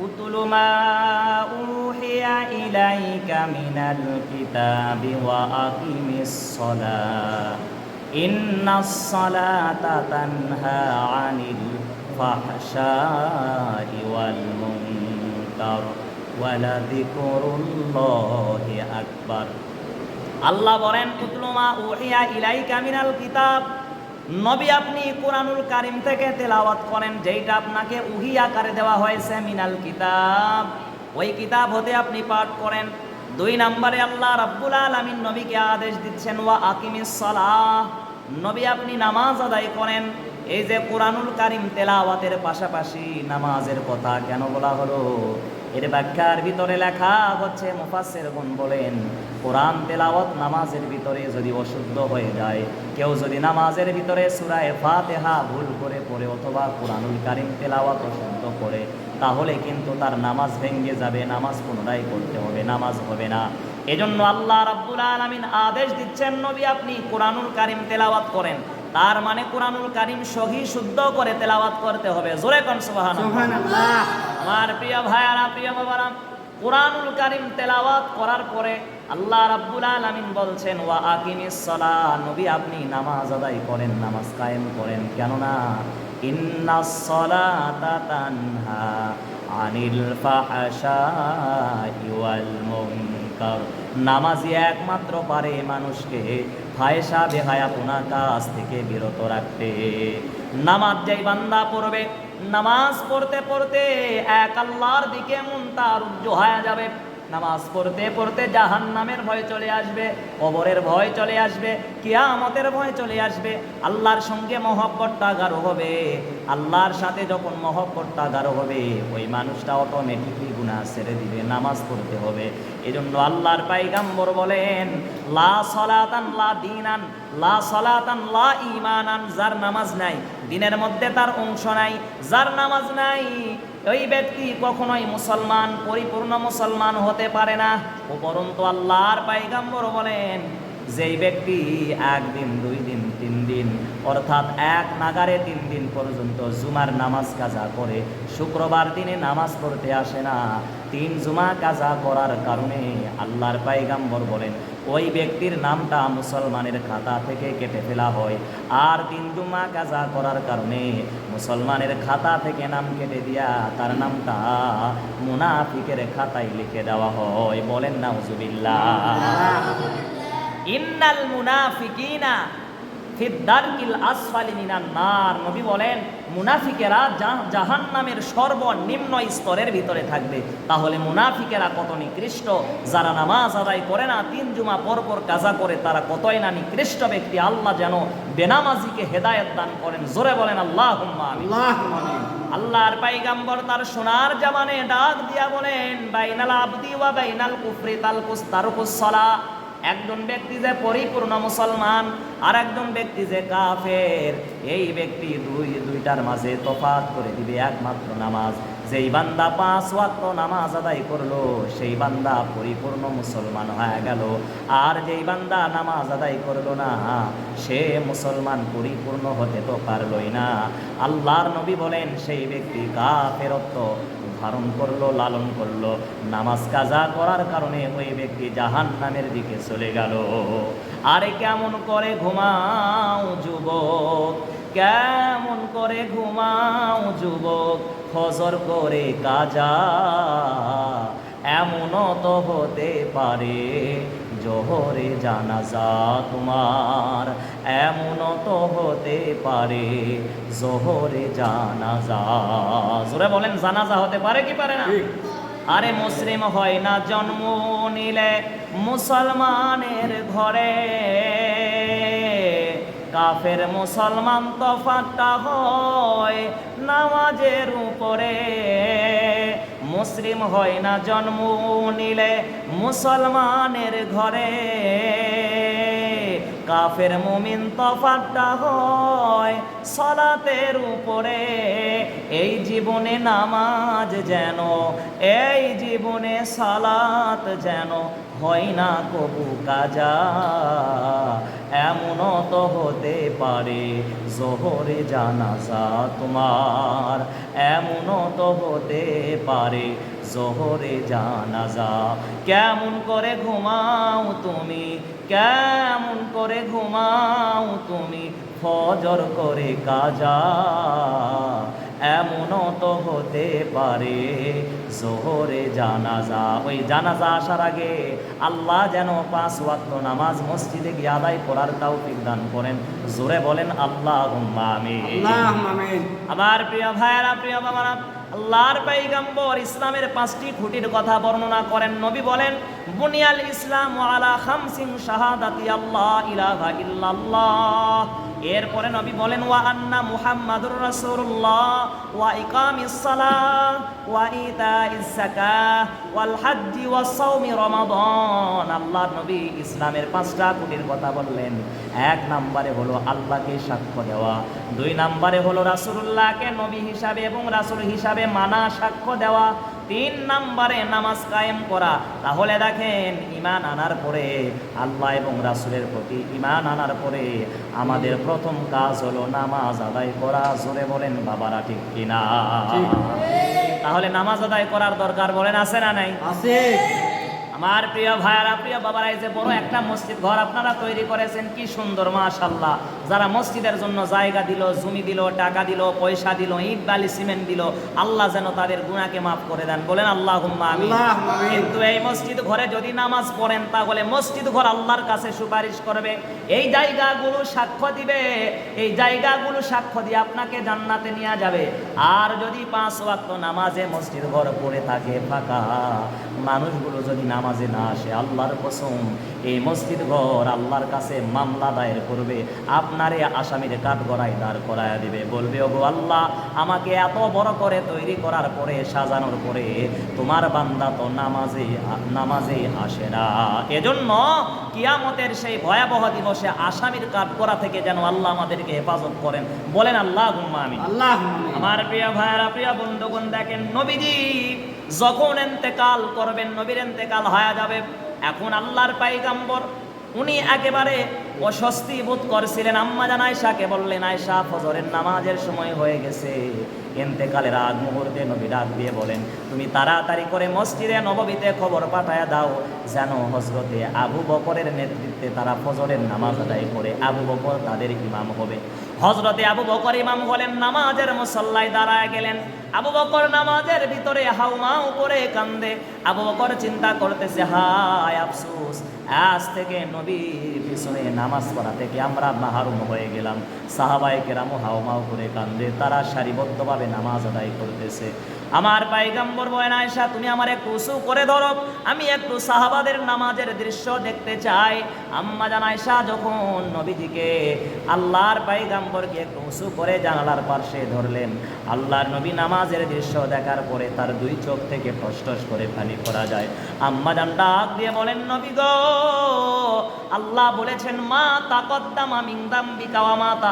উতুল মা উহিয়া ইলাইকা মিনাল কিতাবি ওয়া আকিমিস সালাহ ইন্নাস সালাতা তানহা আনিল ফাহশাই ওয়াল মুনকার ওয়ালাযিকরুল্লাহি আল্লাহ বলেন উতলুমা উহিয়া ইলাইকা মিনাল কিতাব নবী আপনি কোরআনুল কারিম থেকে তেলাওয়াত করেন, যেইটা আপনাকে উহি আকারে দেওয়া হয়েছে, মিনাল কিতাব। ওই কিতাব হতে আপনি পাঠ করেন। দুই নম্বরে আল্লাহ রাব্বুল আলামিন নবীকে আদেশ দিচ্ছেন, ওয়া আকিমিস সালাহ। নবী আপনি নামাজ আদায় করেন। এই যে কোরআনুল কারিম তেলাওয়াতের পাশাপাশি নামাজের কথা কেন বলা হলো? এর ব্যাখ্যার ভিতরে লেখা হচ্ছে মুফাসসির গুণ বলেন, কোরআন তেলাওয়াত নামাজের ভিতরে যদি অশুদ্ধ হয়ে যায়, কেউ যদি নামাজের ভিতরে সূরায়ে ফাতিহা ভুল করে পড়ে অথবা কোরআনুল কারিম তেলাওয়াত অশুদ্ধ করে, তাহলে কিন্তু তার নামাজ ভেঙে যাবে, নামাজ পুনরায় করতে হবে, নামাজ হবে না। এজন্য আল্লাহ রাব্বুল আলামিন আদেশ দিচ্ছেন, নবী আপনি কোরআনুল কারিম তেলাওয়াত করেন। তার মানে কোরআনুল কারিম সহি শুদ্ধ করে তেলাওয়াত করতে হবে। জোরে কোন সুবহানাল্লাহ। আমার প্রিয় ভাইয়ারা প্রিয় বাবারা কোরআনুল কারিম তেলাওয়াত করার পরে আল্লাহ রাব্বুল আলামিন বলছেন ওয়া আকিমিস সালাহ। নবী আপনি নামাজ আদায় করেন নামাজ কায়েম করেন। কেননা ইন্নাস সালাতা তানহা আনিল ফাহশাই ওয়াল মুনকার। নামাজি একমাত্র পারে মানুষকে ফায়সা বেহায়াপনা কাজ থেকে বিরত রাখতে। নামাজ যেই বান্দা পড়বে, নামাজ পড়তে পড়তে এক আল্লাহর দিকে মন তার উজ্জ হয়ে যাবে। নামাজ পড়তে পড়তে জাহান নামের ভয় চলে আসবে, কবরের ভয় চলে আসবে, কিয়ামতের ভয় চলে আসবে। আল্লাহর সঙ্গে মহব্বতটা গাঢ় হবে। আল্লাহর সাথে যখন মহব্বতটা গাঢ় হবে, ওই মানুষটা অটোমেটিকলি গুনাহ ছেড়ে দিবে, নামাজ পড়তে হবে। এজন্য আল্লাহর পাইগাম্বর বলেন, লা সলাতান, লা দিনান, লা সলাতান, লা ইমানান যার নামাজ নাই, দিনের মধ্যে তার অংশ নাই, যার নামাজ নাই ওই ব্যক্তি কখনোই মুসলমান, পরিপূর্ণ মুসলমান হতে পারে না। উপরন্তু আল্লাহর পাইগাম্বর বলেন, যেই ব্যক্তি একদিন, দুই দিন, তিন দিন, অর্থাৎ এক নাগারে তিন দিন পর্যন্ত জুমার নামাজ কাজা করে, শুক্রবার দিনে নামাজ পড়তে আসে না, তিন জুমা কাজা করার কারণে আল্লাহর পাইগাম্বর বলেন ওই ব্যক্তির নামটা মুসলমানের খাতা থেকে কেটে ফেলা হয়। আর কিন্তু মা কাজা করার কারণে মুসলমানের খাতা থেকে নাম কেটে দিয়া তার নামটা মুনাফিকের খাতায় লিখে দেওয়া হয়। বলেন না ইন্নাল মুনাফিকিনা ফিদ্দারকিল আসফালি মিনান নার। নবী বলেন মুনাফিকেরা জাহান নামের সর্বনিম্ন স্তরের ভিতরে থাকবে। তাহলে মুনাফিকেরা কত নিকৃষ্ট? যারা নামাজ আদায় করে না তিন জুমা পর পর কাজা করে তারা কতই না নিকৃষ্ট ব্যক্তি? আল্লাহ যেন বেনামাজিকে হেদায়েত দান করেন। জোরে বলেন আল্লাহ আল্লাহর পাইগাম্বর তার সোনার জামানে ডাক দিয়া বলেন বাইনাল আবদি ওয়া বাইনাল কুফরি তালকুস তারকুস সালাহ একজন ব্যক্তি যে পরিপূর্ণ মুসলমান আর একজন ব্যক্তি যে কাফের, এই ব্যক্তি দুই, দুইটার মাঝে তফাত করে দিবে একমাত্র নামাজ। যেই বান্দা পাঁচ ওয়াক্ত নামাজ আদায় করল, সেই বান্দা পরিপূর্ণ মুসলমান হয়ে গেল। আর যেই বান্দা নামাজ আদায় করল না, সে মুসলমান পরিপূর্ণ হতে তো পারলই না। আল্লাহর নবী বলেন, সেই ব্যক্তি কা কাফেরত্ব ধারণ করল, লালন করল। নামাজ কাজা করার কারণে ওই ব্যক্তি জাহান নামের দিকে চলে গেল। আরে কেমন করে ঘুমাও যুবক? কেমন করে ঘুমাও যুবক? ফজর করে কাজা এমনও তো হতে পারে। জোহরে জানাজা তোমার। এমনও তো হতে পারে জোহরে জানাজা। জোরে বলেন জানাজা হতে পারে কি পারে না? আরে মুসলিম হয় না জন্ম নিলে মুসলমানের ঘরে। কাফের মুসলমান তফাতটা হয় নামাজের উপরে। মুসলিম হয় না, জন্ম নিলে মুসলমানের ঘরে। কাফের মুমিন তফাতটা হয় সলাতের উপরে। এই জীবনে নামাজ যেন, এই জীবনে সালাত যেন হয় না কবু কাজা। এমনও তো হতে পারে জোহরে জানাজা তোমার। এমনও তো হতে পারে জোহরে জানাজা। কেমন করে ঘুমাও তুমি? কেমন করে ঘুমাও তুমি? ফজর করে কাজা। এমনও তো হতে পারে। জোহরে জানাজা ওই জানাজা আসার আগে আল্লাহ যেন পাঁচ ওয়াক্ত নামাজ মসজিদে গিয়ে আদায় করার তৌফিক দান করেন। জোরে বলেন আল্লাহ আমি আমার প্রিয় ভাইয়েরা প্রিয় বাবারা আল্লাহর পাইগাম্বর ইসলামের পাঁচটি খুঁটির কথা বর্ণনা করেন। নবী বলেন বুনিয়াল ইসলাম আলা খামসিন শাহাদাতি আল্লাহ ইলাহা ইল্লাল্লাহ। এরপরে নবী বলেন, ওয়া আন্না মুহাম্মাদুর রাসূলুল্লাহ, ওয়া ইকামিস সালাহ, ওয়া ইতাইজ যাকাহ, ওয়াল হাজ্জি ওয়াস সাওমি রমাদান। আল্লাহ নবী ইসলামের পাঁচটা খুঁটির কথা বললেন। এক নম্বরে হলো আল্লাহকে সাক্ষ্য দেওয়া। দুই নম্বরে হলো রাসূলুল্লাহকে নবী হিসাবে এবং রাসূল হিসাবে মানা সাক্ষ্য দেওয়া। তিন নাম্বারে নামাজ কায়েম করা। তাহলে দেখেন ইমান আনার পরে আল্লাহ এবং রাসুলের প্রতি ইমান আনার পরে আমাদের প্রথম কাজ হলো নামাজ আদায় করা। জোরে বলেন বাবারা ঠিক কিনা। তাহলে নামাজ আদায় করার দরকার বলেন আছে না নাই? আছে। আমার প্রিয় ভাইয়ারা প্রিয় বাবারা এই যে বড় একটা মসজিদ ঘর আপনারা তৈরি করেছেন কি সুন্দর মাশাল্লাহ যারা মসজিদের জন্য জায়গা দিল জমি দিল টাকা দিল পয়সা দিল ইট বালি সিমেন্ট দিল আল্লাহ যেন তাদের গুণাকে মাফ করে দেন। বলেন আল্লাহ। কিন্তু এই মসজিদ ঘরে যদি নামাজ পড়েন তাহলে মসজিদ ঘর আল্লাহর কাছে সুপারিশ করবে। এই জায়গাগুলো সাক্ষ্য দিবে। এই জায়গাগুলো সাক্ষ্য দিয়ে আপনাকে জান্নাতে নিয়ে যাবে। আর যদি পাঁচ ওয়াক্ত নামাজে মসজিদ ঘর পড়ে থাকে ফাঁকা মানুষগুলো যদি নামাজে না আসে আল্লাহর কসম এই মসজিদ ঘর আল্লাহর কাছে মামলা দায়ের করবে আপনারে আসামির কাঠ গড়াই দাঁড় করায় দিবে। বলবে ওগো আল্লাহ আমাকে এত বড় করে তৈরি করার পরে সাজানোর পরে তোমার বান্দা তো নামাজে নামাজে আসে না। এজন্য কিয়ামতের সেই ভয়াবহ দিবসে আসামির কাঠ করা থেকে যেন আল্লাহ আমাদেরকে হেফাজত করেন। বলেন আল্লাহ গুম্মা আমি আমিন। আমার প্রিয় ভাইয়েরা প্রিয় বন্ধুগণ দেখেন নবীজি যখন এন্তেকাল করবেন নবীর এন্তেকাল হয়ে যাবে। এখন আল্লাহর পাইগাম্বর উনি একেবারে অস্বস্তি বোধ করছিলেন আম্মা জান আয়সাকে বললেন আয়সা ফজরের নামাজের সময় হয়ে গেছে। এন্তেকালের আগ মুহূর্তে নবী ডাক দিয়ে বলেন, তুমি তাড়াতাড়ি করে মসজিদে নববীতে খবর পাঠায় দাও, যেন হজরতে আবু বকরের নেতৃত্বে তারা ফজরের নামাজ আদায় করে। আবু বকর তাদের ইমাম হবে। হজরতে আবু বকর ইমাম হলেন, নামাজের মুসল্লায় দাঁড়ায় গেলেন। আবু বকর নামাজের ভিতরে হাউমাউ করে কান্দে। আবু বকর চিন্তা করতেছে, হায় আফসোস, আজ থেকে নবীর পিছনে নামাজ পড়া থেকে আমরা মাহরুম হয়ে গেলাম। সাহাবাই কেরামও হাউমাউ করে কান্দে, তারা সারিবদ্ধভাবে নামাজ আদায় করতেছে। আমার পাইগাম্বর বয়ন আয়সা তুমি আমার একটু উঁচু করে ধরো। আমি একটু সাহাবাদের নামাজের দৃশ্য দেখতে চাই। আম্মা জান আয়সা যখন নবীজিকে আল্লাহর পাইগাম্বরকে একটু উঁচু করে জানালার পার্শ্বে ধরলেন, আল্লাহর নবী নামাজের দৃশ্য দেখার পরে তার দুই চোখ থেকে ফসফস করে পানি করা যায়। আম্মা জান ডাক দিয়ে বলেন, নবী গো, আল্লাহ বলেছেন, মা তাকদ্দাম আমিংদাম বিকাওয়া মা তা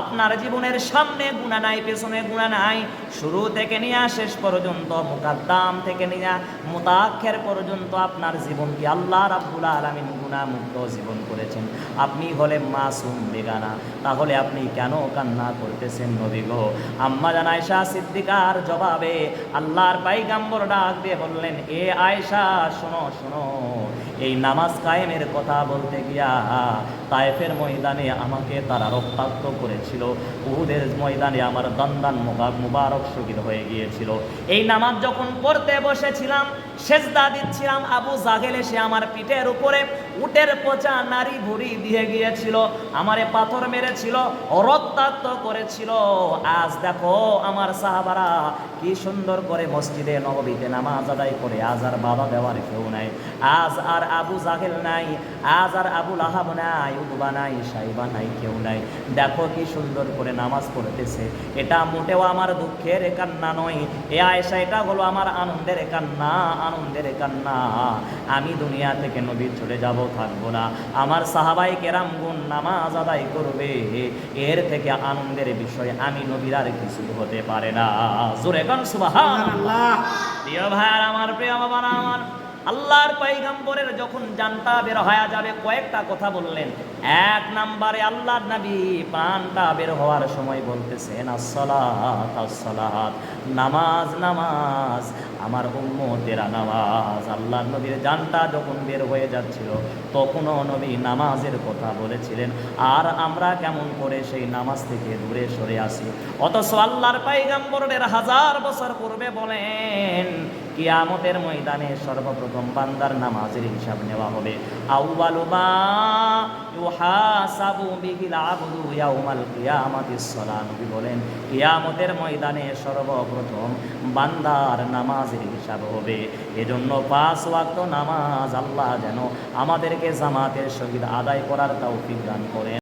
আপনার জীবনের সামনে গুণা নাই, পেছনে গুণা নাই। শুরু থেকে নিয়ে শেষ পর্যন্ত, মুকাদ্দাম থেকে নিয়ে মুতাক্ষের পর্যন্ত আপনার জীবন কি আল্লাহ রাব্বুল আলামিন গুণা মুক্ত জীবন করেছেন? আপনি হলেন মাসুম বেগানা। তাহলে আপনি কেন কান্না করতেছেন নবী গো? আম্মা জান আয়সা সিদ্দিকার জবাবে আল্লাহর পাইগাম্বর ডাক দিয়ে বললেন, এ আয়সা শোনো শোনো। এই নামাজ কায়েমের কথা বলতে গিয়া তায়েফের ময়দানে আমাকে তারা রক্তাক্ত করেছিল। উহুদের ময়দানে আমার দন্দান মুবা- মুবারক শহীদ হয়ে গিয়েছিল। এই নামাজ যখন পড়তে বসেছিলাম, সেজদা দিচ্ছিলাম, আবু জাহেল এসে আমার পিঠের উপরে উটের পচা নারী ভুড়ি দিয়ে গিয়েছিল, আমারে পাথর মেরেছিল, রক্তাক্ত করেছিল। আজ দেখো আমার সাহাবারা কি সুন্দর করে মসজিদে নববীতে নামাজ আদায় করে, আজ আর বাধা দেওয়ার কেউ নাই। আজ আর আবু জাহেল নাই আজ আর আবুল আহাব নাই উদবা নাই সাইবা নাই কেউ নাই। দেখো কি সুন্দর করে নামাজ পড়তেছে। এটা মোটেও আমার দুঃখের কান্না নয়। এ আয়সা এটা হলো আমার আনন্দের কান্না আনন্দের কান্না। আমি দুনিয়া থেকে নবী চলে যাব থাকব না। আমার সাহাবাই কেরাম গুণ নামাজ আদায় করবে। এর থেকে আনন্দের বিষয় আমি নবীর আর কিছু হতে পারে না। জোরে সুবাহান আল্লাহ প্রিয় ভাইয়ার আমার প্রিয় বাবার আমার আল্লাহর পৈগম্বরের যখন জানটা বের হয়ে যাবে, কয়েকটা কথা বললেন। এক নাম্বারে আল্লাহর নবী প্রাণটা বের হওয়ার সময় বলতেছেন, আসসালাত আসসালাত, নামাজ নামাজ, আমার উম্মতেরা নামাজ। আল্লাহর নবীর জানটা যখন বের হয়ে যাচ্ছিল, তখনও নবী নামাজের কথা বলেছিলেন, আর আমরা কেমন করে সেই নামাজ থেকে দূরে সরে আসি? অথচ আল্লাহর পাইগাম্বরের হাজার বছর পূর্বে বলেন কিয়ামতের ময়দানে সর্বপ্রথম বান্দার নামাজের হিসাব নেওয়া হবে। আউয়ালু মা ইউহাসাবু বিহিল আবদু ইয়াউমাল কিয়ামাতিস সালাহ বলেন, কিয়ামতের ময়দানে সর্বপ্রথম বান্দার নামাজের হিসাব হবে। এজন্য পাঁচ ওয়াক্ত নামাজ আল্লাহ যেন আমাদেরকে জামাতের সহিত আদায় করার তৌফিক দান করেন।